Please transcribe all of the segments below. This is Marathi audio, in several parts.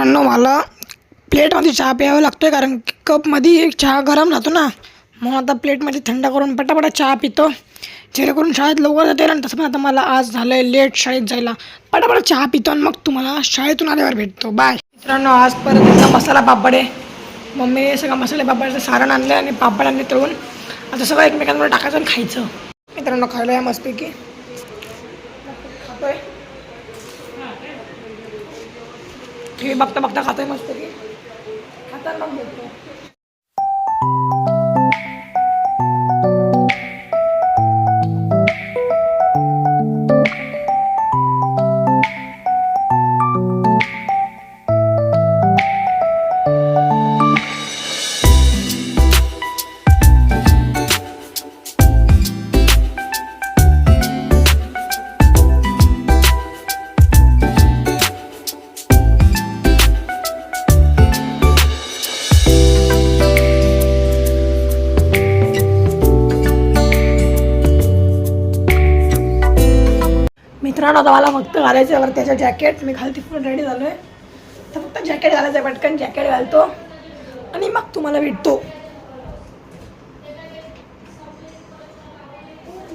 मित्रांनो मला प्लेटमध्ये चहा प्यावा लागतो आहे कारण कपमध्ये कपमध्ये चहा गरम राहतो ना. मग आता प्लेटमध्ये थंड करून पटापटा चहा पितो. जेणेकरून शाळेत लवकर जाते आणि तसं पण आता मला आज झालं आहे लेट शाळेत जायला. पटापटा चहा पितो आणि मग तुम्हाला शाळेतून आल्यावर भेटतो. बाय मित्रांनो आज परत एकदा मसाला पापड आहे. मम्मीने सगळं मसाले पापडाचं सारण आणलं आणि पापड आणले तळून. आता सगळं एकमेकांवर टाकायचं आणि खायचं. मित्रांनो खायला या मस्तपैकी. टी बघता बघता खातोय मस्त की? खाता मग भेटतो मित्रांनो आता मला फक्त घालायचं आहे त्याचं जॅकेट मी घालते फुल रेडी झालो आहे तर फक्त जॅकेट घालायचं आहे पटकन जॅकेट घालतो. आणि मग तुम्हाला भेटतो.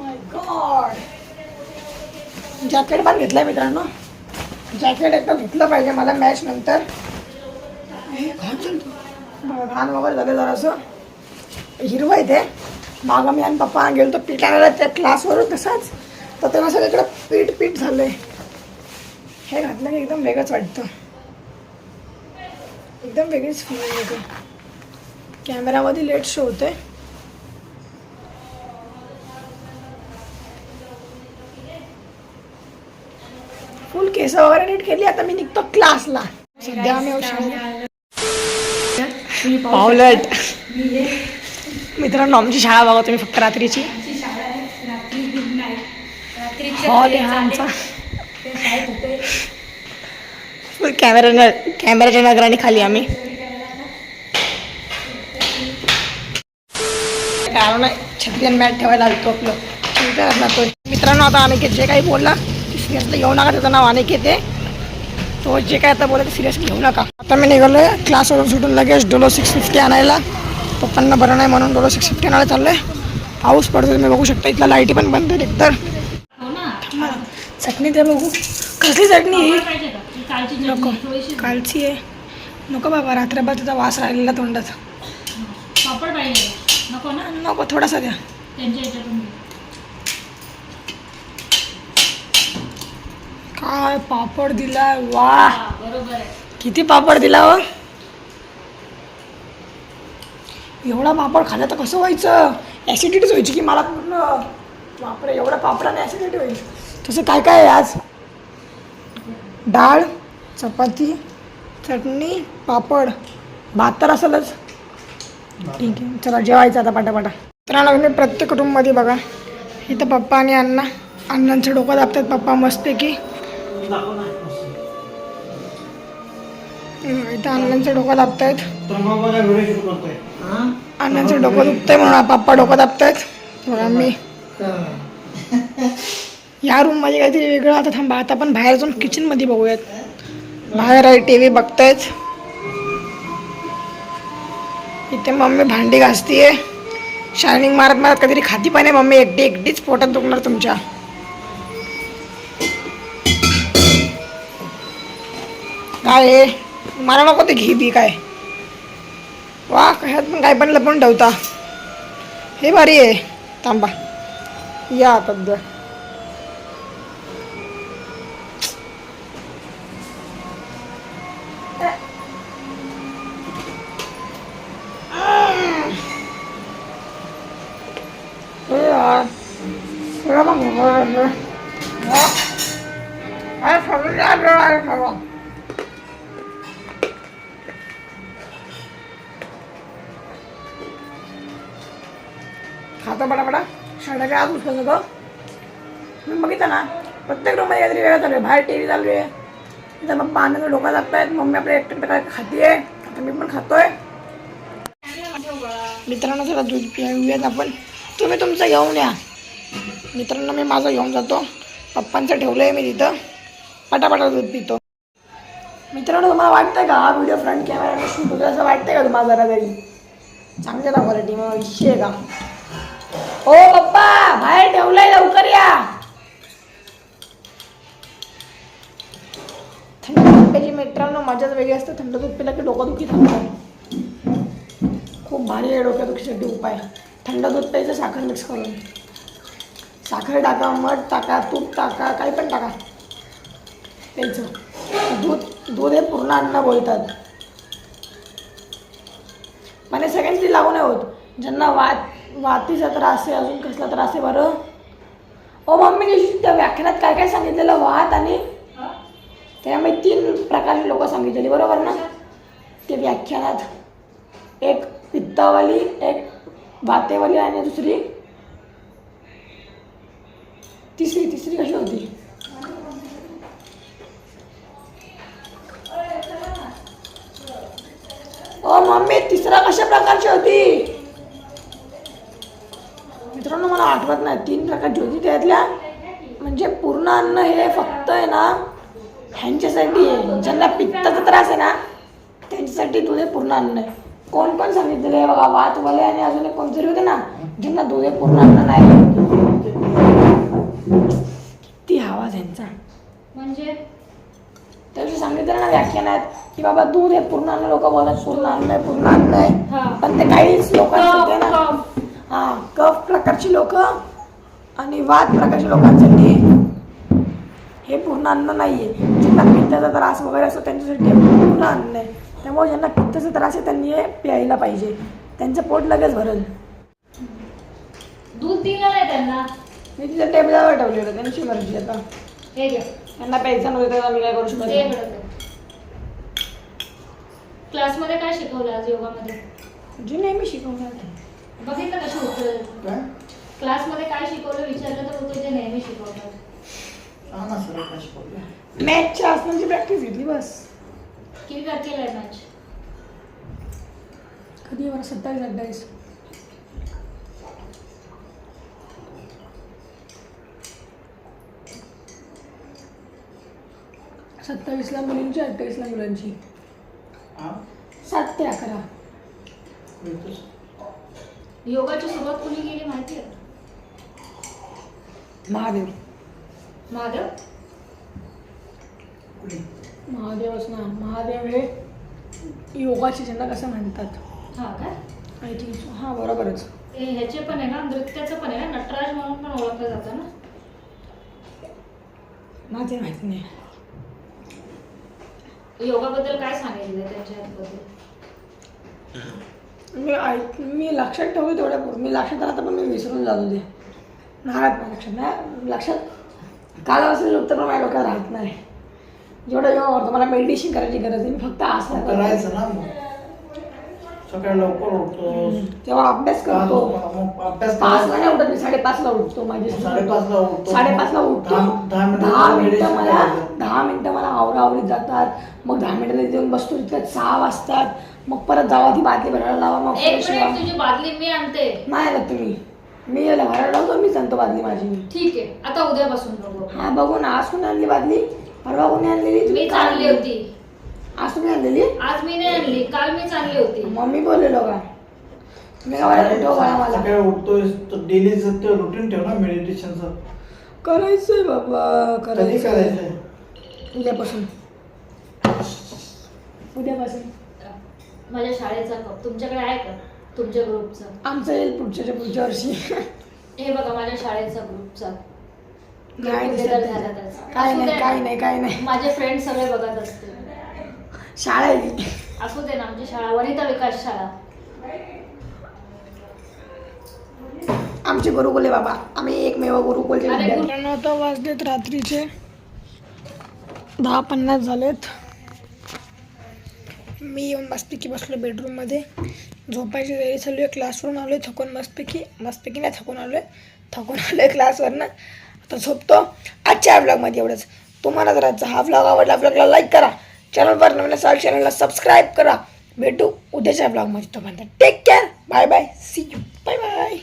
Oh गॉड जॅकेट पण घेतलं आहे मित्रांनो. जॅकेट एकदम घेतलं पाहिजे मला मॅच नंतर. हे घाण घाण वगैरे झालं जरासं. हिरवं आहे ते. मागं मी आणि पप्पा गेलो होतो पीठ त्या क्लासवरून तसाच. तर तेव्हा सगळीकडं पीठ पीठ झालंय. हे घातलं की एकदम वेगळंच वाटतं. एकदम वेगळीच फिलिंग येते. कॅमेरामध्ये लेट शो होते फुल केस वगैरे नीट केली आता मी निघतो क्लासला सध्या आम्ही शाळेत. पावलट. मित्रांनो आमची शाळा बघा तुम्ही फक्त रात्रीची. हॉल आहे हा आमचा. कॅमेरा कॅमेराच्या नगराने खाली आम्ही. कारण नाही छत्री आणि मॅट ठेवायला आलतो आपलं. करणार तो. मित्रांनो आता अनिकेत जे काही बोलला. सिरियसली घेऊ नका त्याचं नाव अनिकेत आहे तो जे काय आता बोलत सिरियसली घेऊ नका. आता मी निघालो आहे क्लासवरून सुटून लगेच डोलो सिक्स फिफ्टी आणायला. पप्पांना बरं नाही म्हणून डोलो सिक्स फिफ्टी आणायला चाललं आहे पाऊस पडतो तुम्ही बघू शकता. इथला लाईटी पण बंद आहेत एकतर. चटणी द्या बघू. कसली चटणी? आहे नको. कालची आहे. नको बाबा रात्रभर त्याचा वास राहिलेला तोंडाचा नको ना? नको थोडासा द्या. काय पापड दिलाय वा किती पापड दिला हो? एवढा पापड खाल्ला तर कसं व्हायचं? ॲसिडिटीच व्हायची की मला पूर्ण. बापरे एवढा पापडाने ॲसिडिटी होईल तसं काय काय आहे आज? डाळ चपाती चटणी पापड भात तर असेलच. ठीक आहे चला जेवायचं आता पाटापाटा. मित्रांनो मी प्रत्येक रूममध्ये बघा इथं पप्पा आणि अण्णा अण्णांचं डोकं दाबतात पप्पा मस्तपैकी. इथं अण्णांचं डोकं दाबतायत. अण्णांचं डोकं दुखतंय म्हणून पप्पा डोकं दाबतायत. बघा मी. या रूममध्ये काहीतरी वेगळं. आता थांबा आता आपण बाहेर जाऊन किचनमध्ये बघूयात. बाहेर आहे टी व्ही बघतायच इथे मम्मी भांडी घासतीये. शायनिंग मारत मारत काहीतरी खाती पण आहे मम्मी. एकटी एकटीच पोटात दुखणार तुमच्या. काय मला नको ते घी बी काय. वा ह्यात पण काय पण लपून ठेवता. हे भारी आहे. थांबा. या आता खाता बडा बडा काय आज उचल नको मी बघितलं ना प्रत्येक रूममध्ये काहीतरी वेगळं चालू आहे. बाहेर टी व्ही चालू आहे. इथं मग पाण्याचं डोकं लागतायत मम्मी आपल्या एकटे काय आहे आता मी पण खातोय. मित्रांनो जरा दूध पिऊयात आपण. तुम्ही तुमचं घेऊन या. मित्रांनो मी माझं घेऊन जातो. पप्पांचं ठेवलं आहे मी तिथं. पटापटा दूध पितो. मित्रांनो तुम्हाला वाटतं का हा व्हिडिओ फ्रंट कॅमेरा शूट होतो असं वाटतंय का तुम्हाला जरा तरी? चांगल्या ना क्वालिटी मग विषय का? ओ पप्पा बाहेर ठेवलंय लवकर या. थंड दूध मित्रांनो मजाच वेगळी असते. थंड दूध पिलं की डोकंदुखी थांबतात खूप भारी आहे डोक्यादुखीसाठी उपाय. थंड दूध प्यायचं साखर मिक्स करून. साखर टाका मध टाका तूप टाका काही पण टाका. प्यायचं दूध दूध हे पूर्ण अन्न बोलतात. मला सगळ्यांची लागू नाही होत. ज्यांना वात वातीचा त्रास आहे अजून कसला त्रास आहे बरं? ओ मम्मीने त्या व्याख्यानात काय काय सांगितलेलं? वात आणि त्यामुळे तीन प्रकारचे लोक सांगितलेली बरोबर ना? ते व्याख्यानात एक पित्तावाली एक वातेवाली आणि दुसरी तिसरी तिसरी कशी होती ओ मम्मी तिसरा कशा प्रकारची होती मित्रांनो मला आठवत नाही तीन प्रकारची होती त्यातल्या म्हणजे पूर्ण अन्न हे फक्त आहे ना ह्यांच्यासाठी आहे. ज्यांना पित्ताचा त्रास आहे ना त्यांच्यासाठी दूध हे पूर्ण अन्न आहे. कोण कोण सांगितलेलं आहे बघा वातवाले आणि अजून एक कोणतरी होते ना ज्यांना दूध हे पूर्ण अन्न नाही. ती आवाज यांचा. म्हणजे? त्याविषयी सांगितलं ना व्याख्यानात की बाबा दूध हे पूर्ण अन्न लोक बोलत पूर्ण अन्न आहे पूर्ण अन्न. आहे. पण ते काहीच कफ. हा कफ प्रकारची लोक आणि वात प्रकारच्या लोकांसाठी हे पूर्ण अन्न नाहीये. ज्यांना पित्ताचा त्रास वगैरे असतो त्यांच्यासाठी हे पूर्ण अन्न आहे. त्यामुळे ज्यांना पित्ताचा त्रास आहे त्यांनी हे प्यायला पाहिजे. त्यांचं पोट लगेच भरल. दूध दिलं नाही त्यांना. मी तिच्या टेबलावर ठेवलेलं त्यांची मर्जी आता. हे घ्या. त्यांना प्यायचं नव्हतं मी काय करू शकत ते नाही. क्लासमध्ये काय शिकवलं आज योगामध्ये? जे नेहमी शिकवणार. ते. बघितलं कशी उत्तर क्लासमध्ये काय शिकवलं विचारलं तर बोलतो जे नेहमी शिकवतात. मॅचच्या आसनाची प्रॅक्टिस घेतली बस. किती तारखेला आहे मॅच कधी बरं सत्तावीस अठ्ठावीस. सत्तावीसला मुलींची अठ्ठावीसला मुलांची. सात ते अकरा. योगाची सुरुवात कुणी केली माहिती आहे महादेव. महादेव? महादेवच ना महादेव हे योगाचे ज्यांना कसं म्हणतात. हा काय आय थिंक हां बरोबरच. ते ह्याचे पण आहे ना नृत्याचं पण आहे ना नटराज म्हणून पण ओळखलं जातं ना? मला ते माहिती नाही. योगाबद्दल काय सांगितलं त्याच्याबद्दल मी ऐक मी लक्षात ठेवतो तेवढ्या. मी लक्षात राहतं पण मी विसरून जातो ते. नाही राहत माझ्या लक्षात. नाही लक्षात. काल असलेलं उत्तर पण माझ्या डोक्यात राहत नाही. जेवढं योगा करतो मला मेडिटेशन करायची गरज आहे मी फक्त आसन करायचं ना मग. सकाळी लवकर उठतो तेव्हा अभ्यास करतो. अभ्यास पाचला. नाही उठत मी साडेपाचला उठतो माझी साडेपाचला उठतो. साडेपाचला उठतो. दहा- मिनिटं मला. दहा मिनिटं मला आवरावरीत जातात. मग दहा मिनिटं येऊन बसतो. तिथं सहा वाजतात. मग परत जावा ती बाटली भरायला लावा. मग एक फ्रेश व्हा. मिनिट तुझी बादली मी आणते. नाही आला तुम्ही. मी याला भरायला लावतो मी सांगतो बादली माझी. ठीक आहे आता उद्यापासून बघू. हा बघू ना आज कोणी आणली बादली परवा कोणी आणलेली? तुम्ही मी काल चालली होती. आज तुम्ही आणलेली? आज मी नाही आणली काल मी चालली होती. मम्मी बोललेलो का? तुम्ही काय वाटत ठेव का मला सकाळी उठतोय तर डेलीचं ते रुटीन ठेव ना मेडिटेशनचं करायचंय बाबा कधी करायचं करायचंय? उद्यापासून. उद्यापासून. माझ्या शाळेचा कप तुमच्याकडे आहे का? तुमच्या ग्रुपचा. आमचं येईल पुढच्या पुढच्या वर्षी. हे बघा माझ्या शाळेचा ग्रुपचा. काय दिसत नाही. काय नाही काय ना. नाही काय नाही. माझे फ्रेंड सगळे बघत असते शाळा आहे. असू दे ना आमची शाळा वनिता विकास शाळा. आमचे गुरुकुल आहे बाबा. आम्ही एकमेव गुरुकुलचे अरे गुरु- विद्यार्थी आता वाजलेत रात्रीचे. दहा पन्नास झालेत. मी येऊन मस्तपैकी बसलो बेडरूममध्ये झोपायची तयारी चालू आहे. क्लासवरून आलो आहे थकून मस्तपैकी मस्तपैकी नाही थकून आलो आहे थकून आलो आहे क्लासवरनं आता झोपतो. आजच्या ब्लॉगमध्ये एवढंच. तुम्हाला जर आजचा हा ब्लॉग आवडला ब्लॉगला लाईक करा. चॅनलवर नवीन असाल चॅनलला सबस्क्राईब करा. भेटू उद्याच्या ब्लॉगमध्ये तुम्हाला take care bye bye see you bye bye